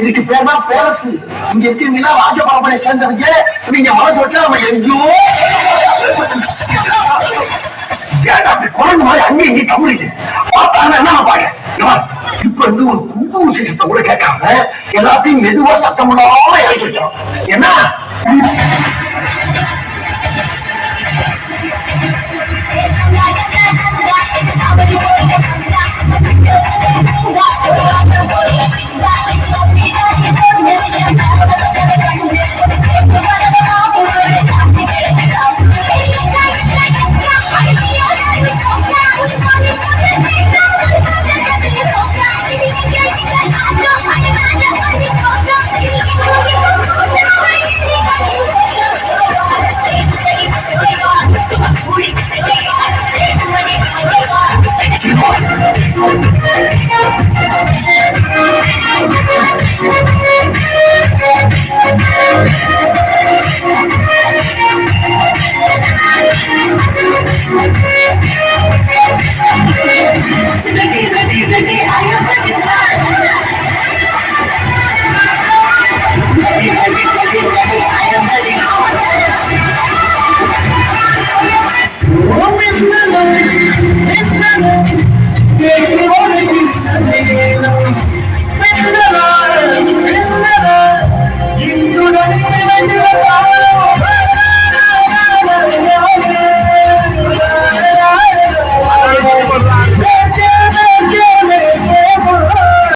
இதுக்கு பேர் தான் பேரஸ் இங்க இருக்கீங்களா? ராஜ பரம்பரை சேர்ந்தவங்க நீங்க மனசு வச்சா நம்ம எங்கேயோ ஏன்டா அப்படி குரங்கு மாதிரி அங்கே இங்கே தமிழ் பார்த்தாங்கன்னா என்ன பாக்க இப்ப வந்து ஒரு கும்பு ஊசி சத்தம் கூட கேட்காம எல்லாத்தையும் மெதுவா சத்தம் இல்லாம Thank you.